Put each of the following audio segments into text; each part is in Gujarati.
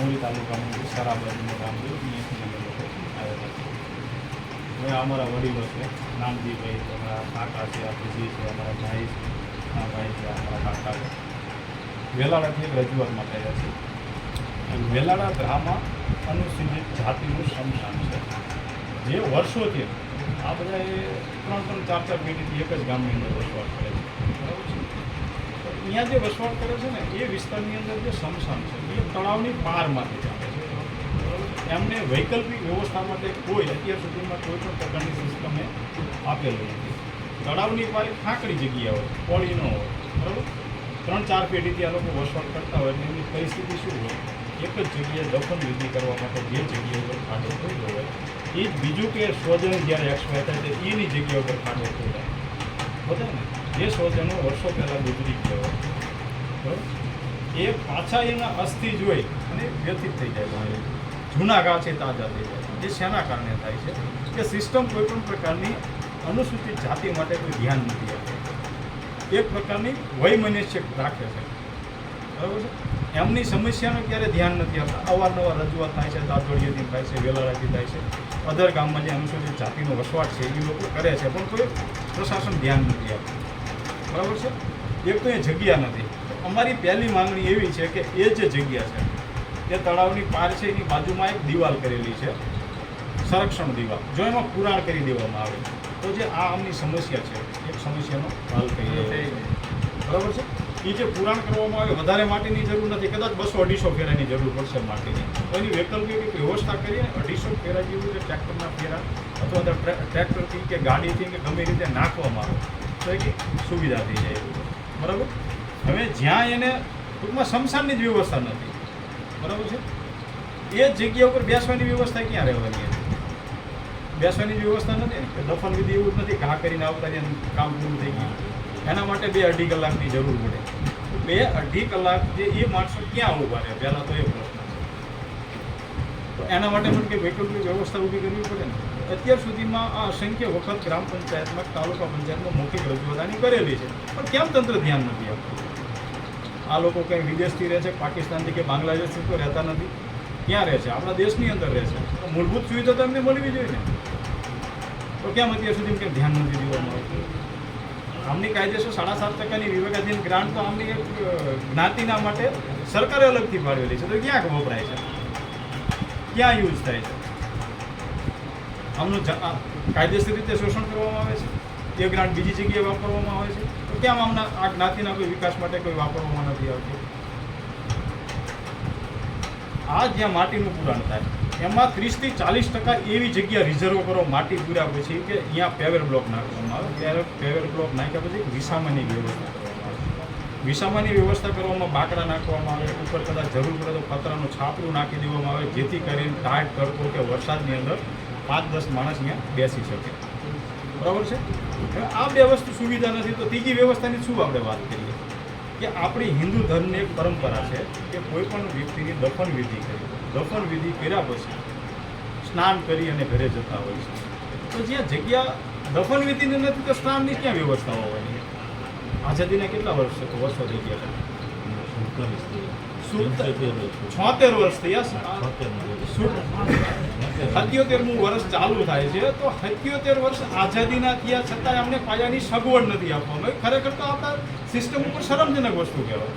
મૂળી તાલુકાનું જે સરાબાજુનું ગામ અહીંયાથી અમે લોકો આવેલા છે. હવે અમારા વડીલો છે નામજીભાઈ છે, અમારા કાકા છે, આ પૂજી છે, અમારા ભાઈ છે, આ ભાઈ છે અમારા કાકા છે. વેલાળાથી એક રજૂઆત માટે છે. વેલાડા ગ્રામમાં અનુસૂચિત જાતિનું સમશાન છે. જે વર્ષોથી આ બધા ત્રણ ત્રણ ચાર ચાર પેઢીથી એક જ ગામની અંદર વસવાટ કરે છે. બરાબર છે? અહીંયા જે વસવાટ કરે છે ને, એ વિસ્તારની અંદર જે સમસામ છે, એ તળાવની પારમાંથી ચાલે છે. એમને વૈકલ્પિક વ્યવસ્થા માટે કોઈ અત્યાર સુધીમાં કોઈ પણ પ્રકારની સિસ્ટમે આપેલું નથી. તળાવની પારે ખાંકડી જગ્યા હોય પોળી ન હોય, બરાબર? ત્રણ, ચાર પેઢીથી આ લોકો વસવાટ કરતા હોય એમની પરિસ્થિતિ શું હોય? એક જ જગ્યાએ દફન વિધિ કરવા માટે જે જગ્યા ઉપર ખાડો થયો હોય, એ જ બીજું કે સ્વજન જ્યારે એક્સપાયર થાય છે એની જગ્યા ઉપર ખાડો થઈ જાય બધા ને જે સ્વજનો વર્ષો પહેલાં ગુજરી ગયા, બરાબર? એ પાછા એના અસ્થિ જોઈ અને વ્યથિત થઈ જાય છે. જૂના ગાછે તાજા થઈ જાય એ શેના કારણે થાય છે? કે સિસ્ટમ કોઈ પણ પ્રકારની અનુસૂચિત જાતિ માટે કોઈ ધ્યાન નથી આપતું. એક પ્રકારની વૈમનસ્ય રાખે છે. બરાબર છે? એમની સમસ્યાનું ક્યારે ધ્યાન નથી આપતા? અવારનવાર રજૂઆત થાય છે દાંતોડીઓથી થાય છે વેલાળાથી થાય છે. અધર ગામમાં જે અનુસૂચિત જાતિનો વસવાટ છે, એ લોકો કરે છે, પણ કોઈ પ્રશાસન ધ્યાન નથી આપતું. બરાબર છે? એક તો એ જગ્યા નથી. અમારી પહેલી માંગણી એવી છે કે એ જે જગ્યા છે, એ તળાવની પાર છે, એની બાજુમાં એક દિવાલ કરેલી છે. સંરક્ષણ દિવાલ. જો એમાં પુરાણ કરી દેવામાં આવે, તો જે આ આમની સમસ્યા છે, એક સમસ્યાનો હલ જાય બરાબર છે? એ જે પુરાણ કરવામાં આવે, વધારે માટીની જરૂર નથી. કદાચ બસો અઢીસો ફેરાની જરૂર પડશે માટીની. તો એની વૈકલ્પિક વ્યવસ્થા કરીએ અઢીસો ફેરા જેવું જે ટ્રેક્ટરના ફેરા અથવા ટ્રેક્ટરથી કે ગાડીથી કે ગમે રીતે નાખવામાં આવે. તો એક સુવિધા થઈ જાય બરાબર? હવે જ્યાં એને ટૂંકમાં શમશાનની જ વ્યવસ્થા નથી. બરાબર છે? એ જ જગ્યા ઉપર બેસવાની વ્યવસ્થા ક્યાં રહેવાની બેસવાની વ્યવસ્થા નથી ને? દફન વિધિ એવું જ નથી ઘા કરીને આવતા કામ પૂરું થઈ ગયું. એના માટે બે અઢી કલાકની જરૂર પડે. બે અઢી કલાક જે એ માણસો ક્યાં ઊભા રહે પહેલાં તો એ પ્રશ્ન તો એના માટે પણ કે વૈકલ્પિક વ્યવસ્થા ઊભી કરવી પડે ને? અત્યાર સુધીમાં આ અસંખ્ય વખત ગ્રામ પંચાયતમાં તાલુકા પંચાયતમાં મૌખિક રજૂઆત કરેલી છે. પણ કેમ તંત્ર ધ્યાન નથી આપતું? આ લોકો કંઈ વિદેશથી રહે છે, પાકિસ્તાનથી કે બાંગ્લાદેશથી તો રહેતા નથી. ક્યાં રહે છે? આપણા દેશની અંદર રહે છે. મૂળભૂત સુવિધા તો એમને મળવી જોઈએ. ને તો કેમ અત્યાર સુધી કેમ ધ્યાન નથી દેવામાં આવતું? આમની કાયદેસર સાડા સાત ટકાની વિવેકાધીન ગ્રાન્ટ તો આમની જ્ઞાતિના માટે સરકારે અલગથી ફાળવેલી છે. તો ક્યાંક વપરાય છે? ક્યાં યુઝ થાય છે? આમનું કાયદેસર રીતે શોષણ કરવામાં આવે છે? એ ગ્રાન્ટ બીજી જગ્યાએ વાપરવામાં આવે છે? તો કેમ આમના આ જ્ઞાતિના કોઈ વિકાસ માટે કોઈ વાપરવામાં નથી આવતું? આ જ્યાં માટીનું પુરાણ થાય, એમાં ત્રીસથી ચાલીસ ટકા એવી જગ્યા રિઝર્વ કરો, માટી પૂર્યા પછી કે અહીંયા પેવર બ્લોક નાખવામાં આવે. ત્યારે પેવર બ્લોક નાખ્યા પછી વિસામાની વ્યવસ્થા વિસામાની વ્યવસ્થા કરવામાં બાકડા નાખવામાં આવે, ઉપર કદાચ જરૂર પડે તો પતરાનું છાપરું નાખી દેવામાં આવે, જેથી કરીને ટાઢ તડકો કે વરસાદની અંદર પાંચ દસ માણસ અહીંયા બેસી શકે. બરાબર છે? આ બે વસ્તુ સુવિધા નથી, તો ત્રીજી વ્યવસ્થાની શું આપણે વાત કરીએ? કે આપણી હિન્દુ ધર્મની એક પરંપરા છે કે કોઈ પણ વ્યક્તિની દફન વિધિ કરી, દફન વિધિ કર્યા પછી સ્નાન કરી અને ઘરે જતા હોય છે. તો જ્યાં જગ્યા દફન વિધિની નથી, તો સ્નાનની ક્યાં વ્યવસ્થા હોવાની? આઝાદીના કેટલા વર્ષ વર્ષો થઈ ગયા છોતેર વર્ષ થયા સત્યોતેરમું વર્ષ. ચાલુ થાય છે. તો સત્યોતેર વર્ષ આઝાદીના થયા છતાંય અમને પાયાની સગવડ નથી આપવામાં ખરેખર તો આપણા સિસ્ટમ ઉપર શરમજનક વસ્તુ કહેવાય.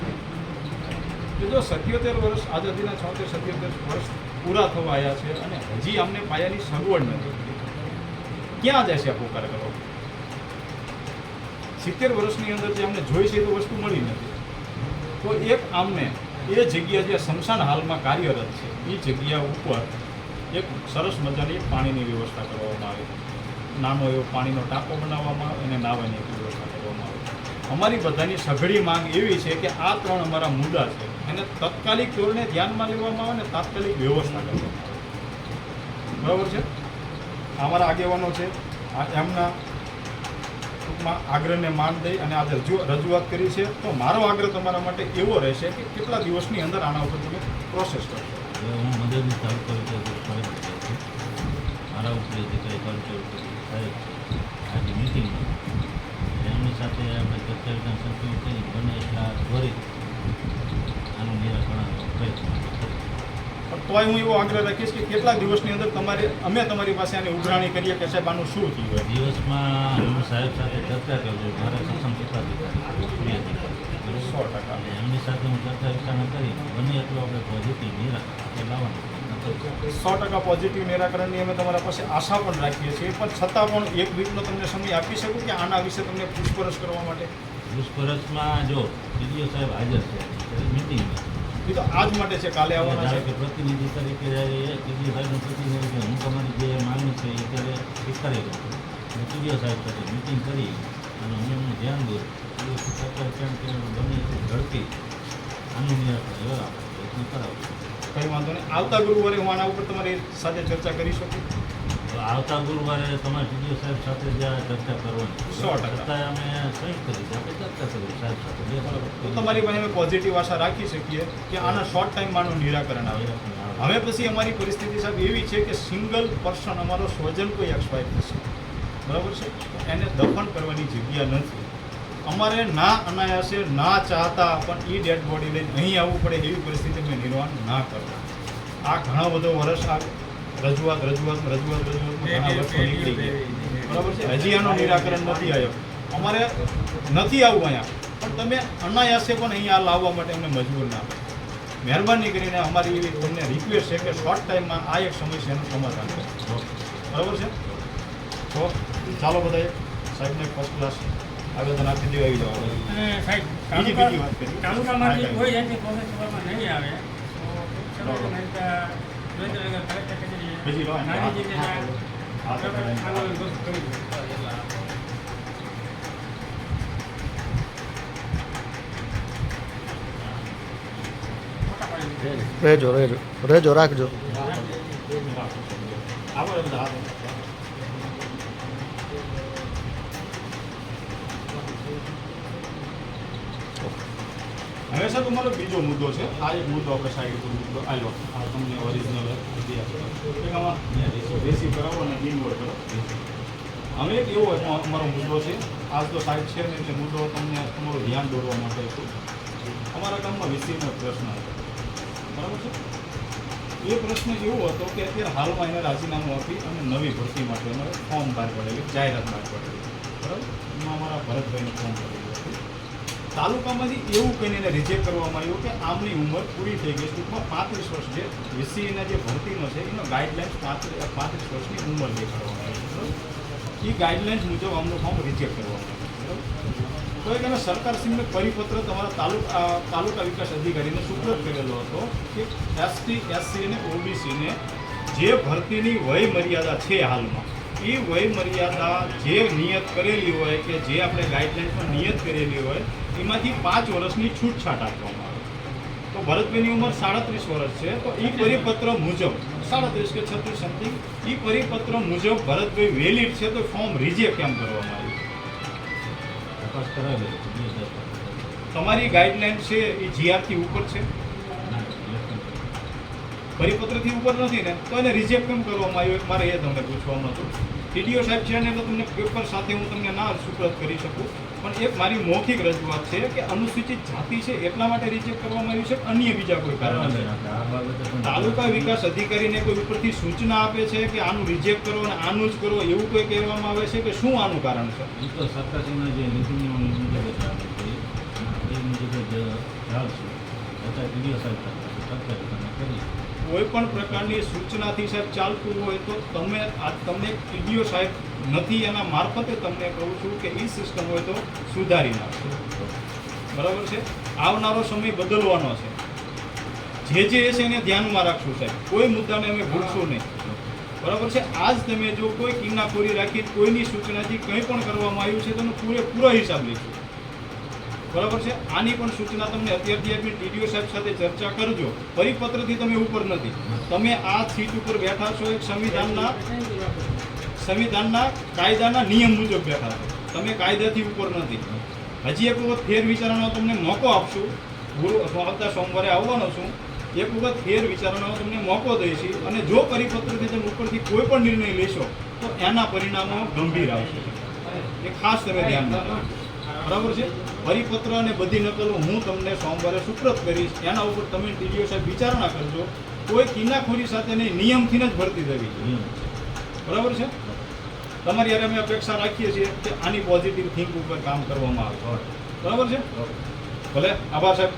જો સત્યોતેર વર્ષ આઝાદીના છોતેર સત્યોતેર વર્ષ પૂરા થવા આવ્યા છે અને હજી અમને પાયાની સગવડ નથી. ક્યાં જશે આપણું કાર્યક્રમ કરો સિત્તેર વર્ષની અંદર જે અમને જોઈ છે તો વસ્તુ મળી નથી. તો એક આમને એ જગ્યા જે સ્મશાન હાલમાં કાર્યરત છે, એ જગ્યા ઉપર એક સરસ મજાની પાણીની વ્યવસ્થા કરવામાં આવે નાનો એવો પાણીનો ટાંકો બનાવવામાં આવે અને નાવાની વ્યવસ્થા કરવામાં આવે અમારી બધાની સઘળી માંગ એવી છે કે આ ત્રણ અમારા મુદ્દા છે, એને તત્કાલિક ધોરણે ધ્યાનમાં લેવામાં આવે અને તાત્કાલિક વ્યવસ્થા કરવામાં આવે. બરાબર છે? અમારા આગેવાનો છે એમના ટૂંકમાં આગ્રહને માન દઈ અને આજે રજૂ- રજૂઆત કરી છે, તો મારો આગ્રહ તમારા માટે એવો રહેશે કે કેટલા દિવસની અંદર આના ઉપર તમે પ્રોસેસ કરશો? હું મદદની મારા ઉપર આજે મિટિંગમાં એમની સાથે આપણે ચર્ચા કરી બને એટલા ત્વરિત આનું નિરાકરણ પ્રયત્ન. પણ તોય હું એવો આગ્રહ રાખીશ કે કેટલા દિવસની અંદર તમારે અમે તમારી પાસે આની ઉઘરાણી કરીએ કે સાહેબ આનું શું થયું દિવસમાં હું સાહેબ સાથે ચર્ચા કરજો. મારા સક્ષમ ઉપરી સો ટકા. એમની સાથે હું ચર્ચા વિચારણા કરી. બને એટલું આપણે પોઝિટિવ નિરાકરણ લાવવાનું સો ટકા પોઝિટિવ નિરાકરણની અમે તમારા પાસે આશા પણ રાખીએ છીએ. પણ છતાં પણ એક વીકનો તમને સમય આપી શકું કે આના વિશે તમને પૂછપરછ કરવા માટે? પૂછપરછમાં જો ડીડીઓ સાહેબ હાજર છે મિટિંગમાં એ તો આજ માટે છે કાલે આવવાના છે. કે પ્રતિનિધિ તરીકે ટીડીઓ સાહેબનું પ્રતિનિધિ હું તમારી જે માંગણી છે એ અત્યારે સ્વીકારી ટીડીઓ સાહેબ સાથે મિટિંગ કરી અને હું એમનું ધ્યાન દઉં એ સરકાર કેમ કે બને ઝડપી આનું નિરાકરણ લેવા પ્રયત્ન કરાવું કંઈ વાંધો નહીં. આવતા ગુરુવારે હું આના ઉપર તમારી સાથે ચર્ચા કરી શકું. આવતા ગુરુવારે તમારે ટીડીઓ સાહેબ સાથે જે આ ચર્ચા કરવાની સો ટકા. અમે સંયુક્ત રીતે આપણે ચર્ચા કરી સાહેબ સાથે. તો તમારી પાસે અમે પોઝિટિવ આશા રાખી શકીએ કે આના શોર્ટ ટાઈમમાં આનું નિરાકરણ આવે. હવે પછી અમારી પરિસ્થિતિ સાહેબ એવી છે કે સિંગલ પર્સન અમારો સ્વજન કોઈ એક્સપાયર થશે. બરાબર છે? એને દફન કરવાની જગ્યા નથી. અમારે ના અનાયાસે ના ચાહતા પણ એ ડેડ બોડી લઈને અહીં આવવું પડે એવી પરિસ્થિતિ મેં નિર્વાહ ના કરતા. આ ઘણા બધો વર્ષ આ રજૂઆત રજૂઆત રજૂઆત રજૂઆત ઘણા વર્ષો નીકળી ગયા. બરાબર છે? હજી આનું નિરાકરણ નથી આવ્યો. અમારે નથી આવવું અહીંયા. પણ તમે અનાયાસે પણ અહીંયા લાવવા માટે અમને મજબૂર ના મહેરબાની કરીને અમારી એવી તમને રિક્વેસ્ટ છે કે શોર્ટ ટાઈમમાં આ એક સમસ્યાનું સમાધાન કરો. બરાબર છે? તો ચાલો બધાએ સાહેબને ફર્સ્ટ ક્લાસ આવેદન આપી દેવા આવી જવા સાહેબ બીજી બીજી વાત કરી. તાલુકામાંથી હોય પ્રોસેસ નહીં આવે. બીજી લો, હા. રહેજો રહેજો રહેજો રાખજો આવો બધા હવે તમારો બીજો મુદ્દો છે. આ એક મુદ્દો આપણે સાઈડ પર મુદ્દો આવ્યો આ તમને ઓરિજિનલ રેસી કરાવો અને ઇનવર્ડ કરો. હવે એક એવો અમારો મુદ્દો છે. આજ તો સાહેબ છે ને એટલે મુદ્દો તમને તમારું ધ્યાન દોરવા માટે છું. અમારા ગામમાં વિસીનો પ્રશ્ન હતો. બરાબર છે? એ પ્રશ્ન એવો હતો કે અત્યારે હાલમાં એને રાજીનામું આપી અને નવી ભરતી માટે અમારે ફોર્મ બહાર પડેલી, જાહેરાત બહાર પડેલી. બરાબર? એમાં અમારા ભરતભાઈનું ફોર્મ પડેલું તાલુકામાંથી એવું કહીને એને રિજેક્ટ કરવામાં આવ્યું કે આમની ઉંમર પૂરી થઈ ગઈ ટૂંકમાં પાંત્રીસ વર્ષ જે વીસીના જે ભરતીનો છે, એનો ગાઈડલાઇન્સ પાંત્રીસ પાંત્રીસ વર્ષની ઉંમર જે કરવામાં આવી બરાબર? એ ગાઈડલાઇન્સ મુજબ આમનું ફોર્મ રિજેક્ટ કરવામાં આવ્યું બરાબર? તો એક અમે સરકારશ્રીને પરિપત્ર તમારા તાલુકા તાલુકા વિકાસ અધિકારીને સુપ્રત કરેલો હતો કે એસટી એસસી અને ઓબીસીને જે ભરતીની વય મર્યાદા છે હાલમાં એ વય મર્યાદા જે નિયત કરેલી હોય કે જે આપણે ગાઈડલાઇન્સમાં નિયત કરેલી હોય એમાંથી પાંચ વર્ષની છૂટછાટ આપવામાં આવે. તો ભરતભાઈની ઉંમર સાડત્રીસ વર્ષ છે તો એ પરિપત્ર મુજબ સાડત્રીસ કે છત્રીસ સમથિંગ એ પરિપત્ર મુજબ ભરતભાઈ વેલિડ છે તો ફોર્મ રિજેક્ટ કેમ કરવામાં આવ્યું. તપાસ કરાવી લઉં ટીડીઓ સાહેબ પાસે. તમારી ગાઈડલાઇન છે એ જીઆરથી ઉપર છે. પરિપત્રથી ઉપર નથી ને તો એને રિજેક્ટ કેમ કરવામાં આવ્યું મારે એ તમને પૂછવાનું હતું ટીડીઓ સાહેબ છે ને તો તમને પેપર સાથે હું તમને ના સુપ્રત કરી શકું પણ એક મારી મૌખિક રજૂઆત છે કે અનુસૂચિત જાતિ છે એટલા માટે રિજેક્ટ કરવામાં આવ્યું છે અન્ય બીજા કોઈ કારણ છે. તાલુકા વિકાસ અધિકારીને કોઈ ઉપરથી સૂચના આપે છે કે આનું રિજેક્ટ કરો અને આનું જ કરો એવું કોઈ કહેવામાં આવે છે કે શું આનું કારણ છે? તો સરકારશ્રીના જે નીતિ ટીડીઓ સાહેબ કોઈ પણ પ્રકારની સૂચનાથી સાહેબ ચાલતું હોય તો તમે આ તમને પીડીઓ સાહેબ નથી, એના મારફતે તમને કહું છું કે એ સિસ્ટમ હોય તો સુધારી નાખો. બરાબર છે? આવનારો સમય બદલવાનો છે. જે જે છે એને ધ્યાનમાં રાખશું સાહેબ. કોઈ મુદ્દાને અમે ભૂલશું નહીં. બરાબર છે? આજ તમે જો કોઈ કિન્નાખોરી રાખી, કોઈની સૂચનાથી કંઈ પણ કરવામાં આવ્યું છે તેનો પૂરેપૂરો હિસાબ લઈશું. બરાબર છે? આની પણ સૂચના તમને અત્યારથી આપી ટીડીઓ સાહેબ સાથે ચર્ચા કરજો. પરિપત્રથી તમે ઉપર નથી. તમે આ સીટ ઉપર બેઠા છો, એક સંવિધાનના સંવિધાનના કાયદાના નિયમ મુજબ બેઠા છો. તમે કાયદાથી ઉપર નથી. હજી એક વખત ફેર વિચારવાનો તમને મોકો આપશું. ગુરુ આવતા સોમવારે આવવાનો છું. એક વખત ફેર વિચારવાનો તમને મોકો દઈશ અને જો પરિપત્રથી તમે ઉપરથી કોઈ પણ નિર્ણય લેશો, તો એના પરિણામો ગંભીર આવશે. એ ખાસ તમે ધ્યાન રાખો બરાબર છે? પરિપત્ર અને બધી નકલો હું તમને સોમવારે સુપ્રત કરીશ. એના ઉપર તમે ટીડીઓ સાહેબ વિચારણા કરજો. કોઈ કિનાખોરી સાથે નહીં નિયમથી જ ભરતી થવી જોઈએ બરાબર છે? તમારી યારે અમે અપેક્ષા રાખીએ છીએ કે આની પોઝિટિવ થિંક ઉપર કામ કરવામાં આવે. બરાબર છે? ભલે. આભાર સાહેબ.